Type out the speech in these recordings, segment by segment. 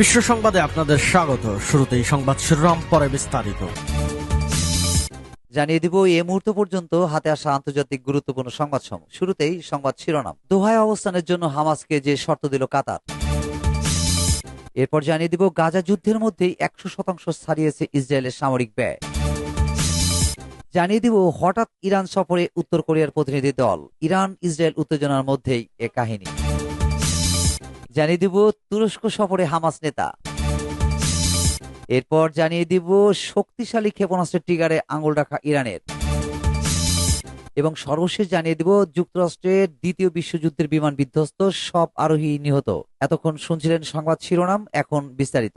বিশ্ব সংবাদে আপনাদের স্বাগত। শুরুতেই সংবাদ শিরোনাম, পরে বিস্তারিত। জানিয়ে দিব এ মুহূর্ত পর্যন্ত হাতে আসা আন্তর্জাতিক গুরুত্বপূর্ণ সংবাদ সমূহ শুরুতেই সংবাদ শিরোনাম। দোহায় অবস্থানের জন্য হামাসকে যে শর্ত দিল কাতার। এরপর জানিয়ে দিব, গাজা যুদ্ধের মধ্যেই একশো শতাংশ ছাড়িয়েছে ইসরায়েলের সামরিক ব্যয়। জানিয়ে দিব, হঠাৎ ইরান সফরে উত্তর কোরিয়ার প্রতিনিধি দল। ইরান ইসরায়েল উত্তেজনার মধ্যেই এ কাহিনী। জানিয়ে দিব তুরস্ক সফরে হামাস নেতা। এরপর জানিয়ে দিব শক্তিশালী ক্ষেপণাস্ত্রের টিগারে আঙুল রাখা ইরানের। এবং সর্বশেষ জানিয়ে দিব যুক্তরাষ্ট্রের দ্বিতীয় বিশ্বযুদ্ধের বিমান বিধ্বস্ত সব আরোহী নিহত। এতক্ষণ শুনছিলেন সংবাদ শিরোনাম, এখন বিস্তারিত।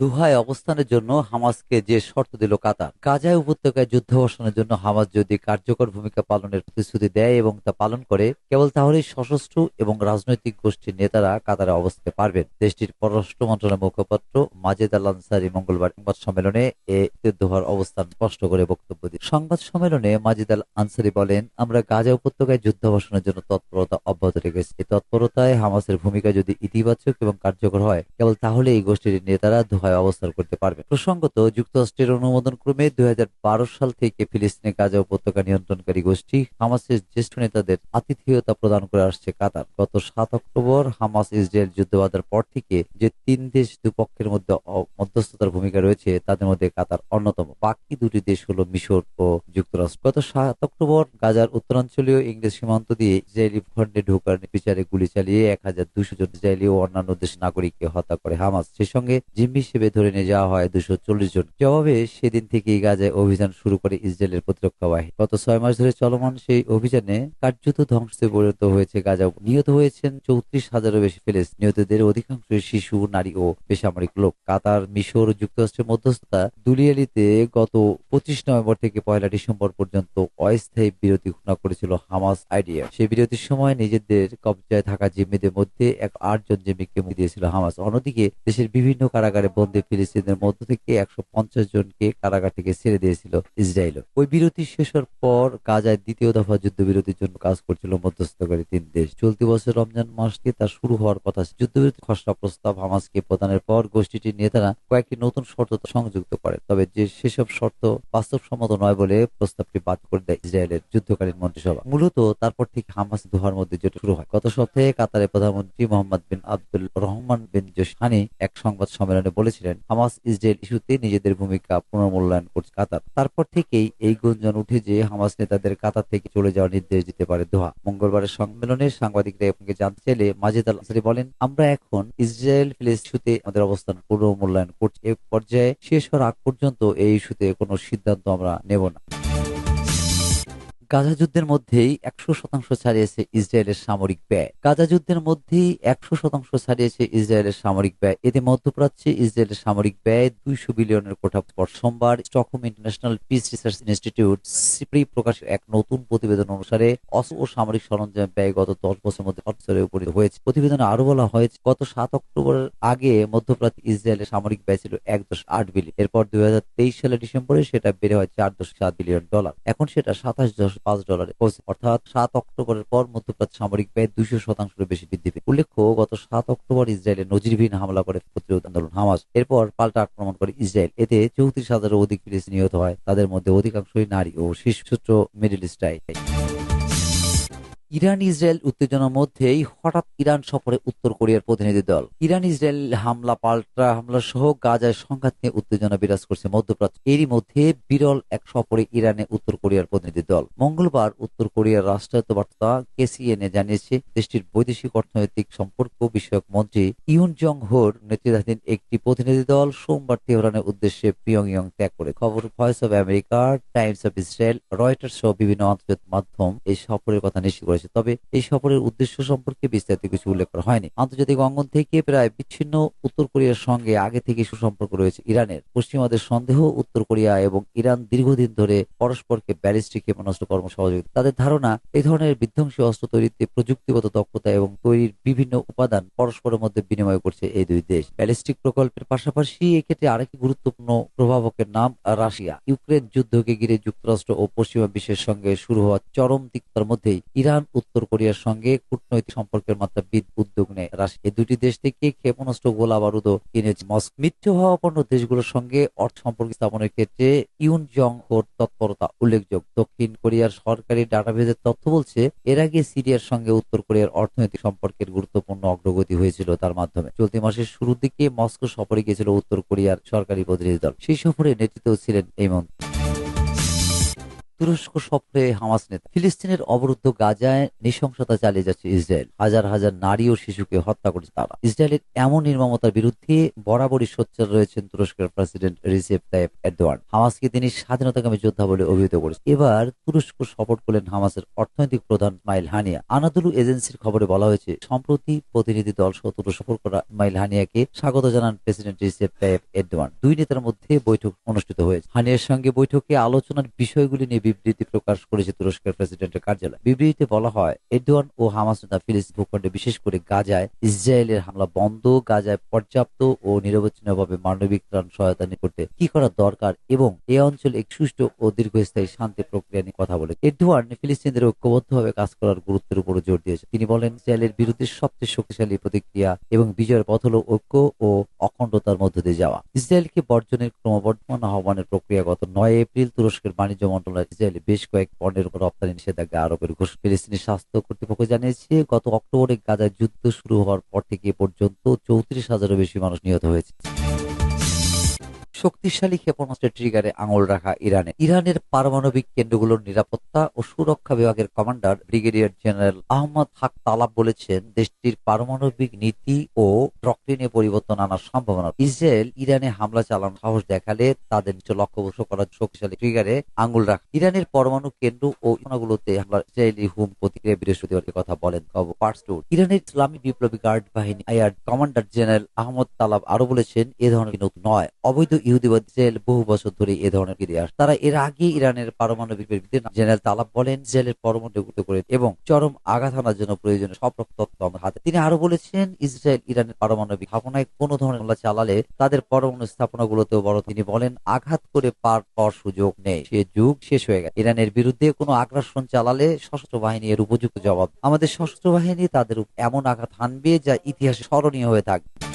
দুহায় অবস্থানের জন্য হামাসকে যে শর্ত দিল কাতার, গাজায় উপত্যকায় যুদ্ধ অবসানের জন্য হামাস যদি কার্যকর ভূমিকা পালনের প্রতিশ্রুতি দেয় এবং তা পালন করে, কেবল তাহলেই সশস্ত্র এবং রাজনৈতিক গোষ্ঠীর নেতারা কাতারে অবস্থাতে পারবেন। দেশটির পররাষ্ট্র মন্ত্রণালয়ের মুখপাত্র মাজেদ আল আনসারি মঙ্গলবার সংবাদ সম্মেলনে এ দোহার অবস্থান স্পষ্ট করে বক্তব্য দিন সংবাদ সম্মেলনে মাজিদ আল আনসারি বলেন, আমরা গাজা উপত্যকায় যুদ্ধ অবসানের জন্য তৎপরতা অব্যাহত রেখেছি। তৎপরতায় হামাসের ভূমিকা যদি ইতিবাচক এবং কার্যকর হয়, কেবল তাহলে এই গোষ্ঠীর নেতারা দোহায় অবস্থান করতে পারবে। প্রসঙ্গত, যুক্তরাষ্ট্রের অনুমোদন ক্রমে দুই হাজার বারো সাল থেকে ফিলিস্তিনে গাজা উপত্যকা নিয়ন্ত্রণকারী গোষ্ঠী হামাসের জ্যেষ্ঠ নেতাদের আতিথেয়তা প্রদান করে আসছে কাতার। গত সাত অক্টোবর হামাস ইসরায়েল যুদ্ধ বাঁধার পর থেকে যে তিন দেশ দুপক্ষের মধ্যে মধ্যস্থতার ভূমিকা রয়েছে, তাদের মধ্যে কাতার অন্যতম। বাকি দুটি দেশ হলো মিশর ও যুক্তরাষ্ট্র। গত সাত অক্টোবর গাজার উত্তরাঞ্চলীয় ইংরেজ সীমান্ত দিয়ে ইসরায়েলি ভূখণ্ডে ঢোকার বিচারে গুলি চালিয়ে এক হাজার দুশো জন ইসরায়েলি ও অন্যান্য দেশ নাগরিককে হত্যা করে হামাস। সেই সঙ্গে জিম্মি হিসেবে ধরে নিয়ে যাওয়া হয় দুশো চল্লিশ জন। জবাবে সেদিন থেকেই গাজায় অভিযান শুরু করে ইসরায়েলের প্রতিরক্ষা বাহিনী। গত ছয় মাস ধরে চলমান সেই অভিযানে কার্যত ধ্বংসে পরিণত হয়েছে গাজা নিহত হয়েছেন চৌত্রিশ হাজারও বেশি ফিলিস নিহতদের অধিকাংশই শিশু, নারী ও বেসামরিক লোক। কাতার, মিশর যুক্তরাষ্ট্রের মধ্যস্থতা দুলিয়ালিতে গত পঁচিশ নভেম্বর থেকে পয়লা ডিসেম্বর পর্যন্ত অস্থায়ী বিরতি ঘোষণা করেছিল হামাস আইডিয়া সেই বিরতির সময় নিজেদের কবজায় থাকা জিম্মিদের মধ্যে এক আটজন জিম্মিকে দিয়েছিল হামাস। অন্যদিকে দেশের বিভিন্ন কারাগারে বন্দী ফিলিস্তিনদের মধ্য থেকে একশো পঞ্চাশ জনকে কারাগার থেকে ছেড়ে দিয়েছিল ইসরায়েল। ওই বিরতি শেষ হওয়ার পর গাজায় দ্বিতীয় দফা যুদ্ধবিরতির জন্য কাজ করছিল মধ্যস্থকারী তিন দেশ। চলতি বছর রমজান মাস থেকে তা শুরু হওয়ার কথা যুদ্ধবিরতি খসড়া প্রস্তাব হামাসকে প্রদানের পর গোষ্ঠীটির নেতারা কয়েকটি নতুন শর্ত সংযুক্ত করে। তবে যে সেসব শর্ত বাস্তবসম্মত নয় বলে প্রস্তাবটি বাদ করে দেয় ইসরায়েলের যুদ্ধকালীন মন্ত্রিসভা। মূলত তারপর থেকে হামাস দোহার মধ্যে যেটা শুরু হয়। গত সপ্তাহে কাতারের প্রধানমন্ত্রী মোহাম্মদ বিন আব্দুল রহমান বিন জোশানি এক সংবাদ সম্মেলনে বলেছিলেন হামাস ইসরায়েল ইস্যুতে নিজেদের ভূমিকা পুনর্মূল্যায়ন করছে কাতার। তারপর থেকেই এই গুঞ্জন উঠে যে হামাস নেতাদের কাতার থেকে চলে যাওয়ার নির্দেশ দিতে পারে দোহা। মঙ্গলবারের সম্মেলনে সাংবাদিকরা একে জানতে চাইলে মাজেদ আল আসারি বলেন, আমরা এখন ইসরায়েল ফিলিস ইস্যুতে আমাদের অবস্থান পুনর্মূল্যায়ন করছি। এ পর্যায়ে শেষ হওয়ার আগ পর্যন্ত এই ইস্যুতে কোনো সিদ্ধান্ত আমরা নেব না। গাজা যুদ্ধের মধ্যেই একশো শতাংশ ছাড়িয়েছে ইসরায়েলের সামরিক ব্যয়। গাজা যুদ্ধের মধ্যেই একশো শতাংশ ছাড়িয়েছে ইসরায়েলের সামরিক ব্যয়। এতে মধ্যপ্রাচ্যে ইসরায়েলের সামরিক ব্যয় দুইশো বিলিয়নের কোঠা পর সোমবার Stockholm International Peace Research Institute SIPRI প্রকাশের এক নতুন প্রতিবেদন অনুসারে অস্ত্র ও সামরিক সরঞ্জাম ব্যয় গত দশ বছরের মধ্যে অর্থরে উপনীত হয়েছে। প্রতিবেদনে আরও বলা হয়েছে, গত সাত অক্টোবরের আগে মধ্যপ্রাচ্য ইসরায়েলের সামরিক ব্যয় ছিল এক দশ আট বিলিয়ন। এরপর দুই হাজার তেইশ সালের ডিসেম্বরে সেটা বেড়ে হয় চার দশ সাত বিলিয়ন ডলার। এখন সেটা সাতাশ দশ পাঁচ ডলারে পৌঁছে অর্থাৎ সাত অক্টোবরের পর মধ্যপ্রাচ্য সামরিক ব্যয় দুইশো শতাংশের বেশি বৃদ্ধি পেয়ে উল্লেখ্য, গত সাত অক্টোবর ইসরায়েলের নজিরবিহীন হামলা করে প্রতিরোধ আন্দোলন হামাস। এরপর পাল্টা আক্রমণ করে ইসরায়েল। এতে চৌত্রিশ হাজারের অধিক ফিলিস্তিনি নিহত হয়। তাদের মধ্যে অধিকাংশই নারী ও শিশু মিডল ইস্টাই ইরান ইসরায়েল উত্তেজনার মধ্যেই হঠাৎ ইরান সফরে উত্তর কোরিয়ার প্রতিনিধি দল। ইরান ইসরায়েল হামলা, পাল্টা হামলা সহ গাজায় সংঘাত নিয়ে উত্তেজনা বিরাজ করছে মধ্যপ্রাচ্য। এরই মধ্যে বিরল এক সফরে ইরানে উত্তর কোরিয়ার প্রতিনিধি দল। মঙ্গলবার উত্তর কোরিয়ার রাষ্ট্রায়ত্ত বার্তা কেসিএনএ জানিয়েছে, দেশটির বৈদেশিক অর্থনৈতিক সম্পর্ক বিষয়ক মন্ত্রী ইউন জং হোর নেতৃত্বাধীন একটি প্রতিনিধি দল সোমবার তেহরানের উদ্দেশ্যে পিয়ংইয়ং ত্যাগ করে। খবর Voice of America, Times of Israel, Reuters সহ বিভিন্ন আন্তর্জাতিক মাধ্যম এই সফরের কথা নিশ্চিত করেছে। তবে এই সফরের উদ্দেশ্য সম্পর্কে বিস্তারিত কিছু উল্লেখ করা হয়নি। আন্তর্জাতিক অঙ্গন থেকে প্রায় বিচ্ছিন্ন উত্তর কোরিয়ার সঙ্গে আগে থেকে সুসম্পর্ক রয়েছে ইরানের। পশ্চিমাদের সন্দেহ, উত্তর কোরিয়া এবং ইরান দীর্ঘদিন ধরে পরস্পরকে ব্যালিস্টিক ক্ষেপণাস্ত্র কর্ম সহযোগিতা তাদের ধারণা এই ধরনের বিধ্বংসী অস্ত্র তৈরিতে প্রযুক্তিগত দক্ষতা এবং তৈরির বিভিন্ন উপাদান পরস্পরের মধ্যে বিনিময় করছে এই দুই দেশ। ব্যালিস্টিক প্রকল্পের পাশাপাশি এক্ষেত্রে আরেকটি গুরুত্বপূর্ণ প্রভাবকের নাম রাশিয়া। ইউক্রেন যুদ্ধকে ঘিরে যুক্তরাষ্ট্র ও পশ্চিমা বিশ্বের সঙ্গে শুরু হওয়া চরম তিক্তার মধ্যেই ইরান উত্তর কোরিয়ার সঙ্গে কূটনৈতিক সম্পর্কের মাত্রা উদ্যোগ নেয় রাশিয়া, এই দুটি দেশ থেকে ক্ষেপণাস্ত্র, গোলা বারুদও কিনেছে। মস্কো মৃত্যু হওয়া হওয়াপন্ন দেশগুলোর সঙ্গে অর্থ সম্পর্ক স্থাপনের ক্ষেত্রে ইউন জং হোর তৎপরতা উল্লেখযোগ্য। দক্ষিণ কোরিয়ার সরকারি ডাটাবেজের তথ্য বলছে, এর আগে সিরিয়ার সঙ্গে উত্তর কোরিয়ার অর্থনৈতিক সম্পর্কের গুরুত্বপূর্ণ অগ্রগতি হয়েছিল তার মাধ্যমে। চলতি মাসের শুরুর দিকে মস্কো সফরে গিয়েছিল উত্তর কোরিয়ার সরকারি প্রতিনিধি দল। সেই সফরে নেতৃত্ব ছিলেন এই মন্ত্রী। তুরস্ক সফরে হামাস নেতা। ফিলিস্তিনের অবরুদ্ধ গাজায় নৃশংসতা চালিয়ে যাচ্ছে ইসরায়েল। হাজার হাজার নারী ও শিশুকে হত্যা করেছে তারা। ইসরায়েলের এমন নির্মমতার বিরুদ্ধে বরাবরই সোচ্চার রয়েছেন তুরস্কের প্রেসিডেন্ট রিসেপ তাইপ এরদোয়ান। হামাসকে তিনি স্বাধীনতাকামী যোদ্ধা বলে অভিহিত করেছেন। এবার তুরস্ক সপোর্ট করলেন হামাসের অর্থনৈতিক প্রধান মাইল হানিয়া। আনাদুলু এজেন্সির খবরে বলা হয়েছে, সম্প্রতি প্রতিনিধি দল সহ তুরস্ক সফর করা মাইল হানিয়াকে স্বাগত জানান প্রেসিডেন্ট রিসেপ তাইপ এরদোয়ান। দুই নেতার মধ্যে বৈঠক অনুষ্ঠিত হয়েছে। হানিয়ার সঙ্গে বৈঠকে আলোচনার বিষয়গুলি নিয়ে বিবৃতি প্রকাশ করেছে তুরস্কের প্রেসিডেন্টের কার্যালয়। বিবৃতিতে বলা হয়, এরদোয়ান ও হামাস নেতা ফিলিস্তিন ভূখণ্ডে বিশেষ করে গাজায় ইসরায়েলের হামলা বন্ধ, গাজায় পর্যাপ্ত ও নিরবচ্ছিন্নভাবে মানবিক ত্রাণ সহায়তা করতে কি করা দরকার এবং এ অঞ্চলে এক সুষ্ঠু ও দীর্ঘস্থায়ী শান্তি প্রক্রিয়া নিয়ে কথা বলে। এরদোয়ান ফিলিস্তিনদের ঐক্যবদ্ধভাবে কাজ করার গুরুত্বের উপর জোর দিয়েছে। তিনি বলেন, ইসরায়েলের বিরুদ্ধে সবচেয়ে শক্তিশালী প্রতিক্রিয়া এবং বিজয়ের পথ হল ঐক্য ও অখণ্ডতার মধ্য দিয়ে যাওয়া। ইসরায়েলকে বর্জনের ক্রমবর্ধমান আহ্বানের প্রক্রিয়া গত নয় এপ্রিল তুরস্কের বাণিজ্য মন্ত্রণালয় ইসরায়েলে বেশ কয়েক পণ্যের উপর রপ্তানি নিষেধাজ্ঞা আরোপের ঘোষ ফিলিস্তিনি স্বাস্থ্য কর্তৃপক্ষ জানিয়েছে, গত অক্টোবরে গাজায় যুদ্ধ শুরু হওয়ার পর থেকে পর্যন্ত চৌত্রিশ হাজারের বেশি মানুষ নিহত হয়েছে। শক্তিশালী ক্ষেপণাস্ত্রের ট্রিগারে আঙুল রাখা ইরানে। ইরানের পারমাণবিক কেন্দ্রগুলোর নিরাপত্তা ও সুরক্ষা বিভাগের কমান্ডার ব্রিগেডিয়ার জেনারেল আহমদ হাক তালাব বলেছেন, দেশটির পারমাণবিক নীতি ও ডক্ট্রিনে পরিবর্তন আনার সম্ভাবনা। ইসরায়েল ইরানে হামলা চালানোর সাহস দেখালে তাদের নিচে লক্ষ্যবস্তু করার শক্তিশালী ট্রিগারে আঙুল রাখা। ইরানের পরমাণু কেন্দ্র ও ইমানাগুলোতে হামলা ইসরায়েলি হুম প্রতিক্রিয়া বৃহস্পতিবার কথা বলেন ইরানের ইসলামী বিপ্লবী গার্ড বাহিনী IR commander general Ahmad Talab আরও বলেছেন, এ ধরনের নয়। অবৈধ ইহুদিবাদ ইসরায়েল বহু বছর ধরে এ ধরনের তারা এর আগে ইরানের পারমাণবিক জেনারেল তালাব বলেন ইসরায়েলের পরমাণু করে এবং চরম আঘাত হানার জন্য প্রয়োজনীয় সব রকম তথ্য আমার হাতে। তিনি আরও বলেছেন, ইসরায়েল ইরানের পারমাণবিক স্থাপনায় ধরনের হামলা চালালে তাদের পরমাণু বড়, তিনি বলেন, আঘাত করে পার সুযোগ নেই। সে যুগ শেষ হয়ে গেছে। ইরানের বিরুদ্ধে কোনো আগ্রাসন চালালে সশস্ত্র বাহিনী এর উপযুক্ত জবাব। আমাদের সশস্ত্র বাহিনী তাদের এমন আঘাত হানবে যা ইতিহাসে স্মরণীয় হয়ে থাকবে।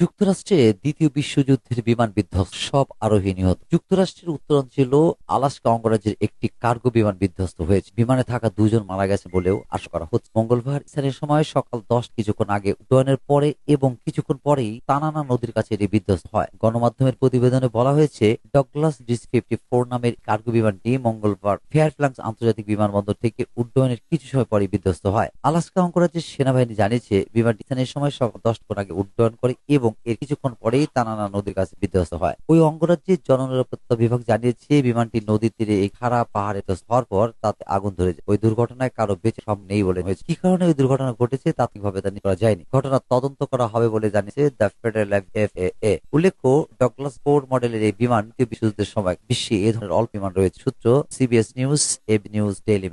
যুক্তরাষ্ট্রে দ্বিতীয় বিশ্বযুদ্ধের বিমান বিধ্বস্ত সব আরোহী নিহত। যুক্তরাষ্ট্রের উত্তরাঞ্চল আলাস্কা অঙ্গরাজ্যের একটি কার্গো বিমান বিধ্বস্ত হয়েছে। বিমানে থাকা দুজন মারা গেছে বলেও আশা করা হচ্ছে। মঙ্গলবার স্থানীয় সময় সকাল দশ কিছুক্ষণ আগে উড্ডয়নের পরে এবং কিছুক্ষণ পরেই তানানা নদীর কাছে এটি বিধ্বস্ত হয়। গণমাধ্যমের প্রতিবেদনে বলা হয়েছে, ডগলাস ডিস ফিফটি ফোর নামের কার্গো বিমানটি মঙ্গলবার ফেয়ারফ্লাংস আন্তর্জাতিক বিমানবন্দর থেকে উড্ডয়নের কিছু সময় পরে বিধ্বস্ত হয়। আলাস্কা অঙ্গরাজ্যের সেনাবাহিনী জানিয়েছে, বিমানটি স্থানীয় সময় সকাল দশটা আগে উড্ডয়ন করে এবং এর কিছুক্ষণ পরেই তানানা নদীর কাছে বিধ্বস্ত হয়। ওই অঙ্গরাজ্যের জননিরাপত্তা বিভাগ জানিয়েছে, বিমানটি নদীর তীরে এই খাড়া পাহাড়ে হওয়ার পর তাতে আগুন ধরে যায়। ওই দুর্ঘটনায় কারও বেঁচে সব নেই বলে হয়েছে কি কারণে ওই দুর্ঘটনা ঘটেছে তাত্ত্বিকভাবে তা করা যায়নি। ঘটনা তদন্ত করা হবে বলে জানিয়েছে দ্য ফেডারেল এফ এ উল্লেখ্য, ডগলাস ফোর মডেলের এই বিমান বিশ্বযুদ্ধের সময় বিশ্বে এ ধরনের অল্প বিমান রয়েছে। সূত্র সিবিএস নিউজ, এব নিউজ, ডেইলি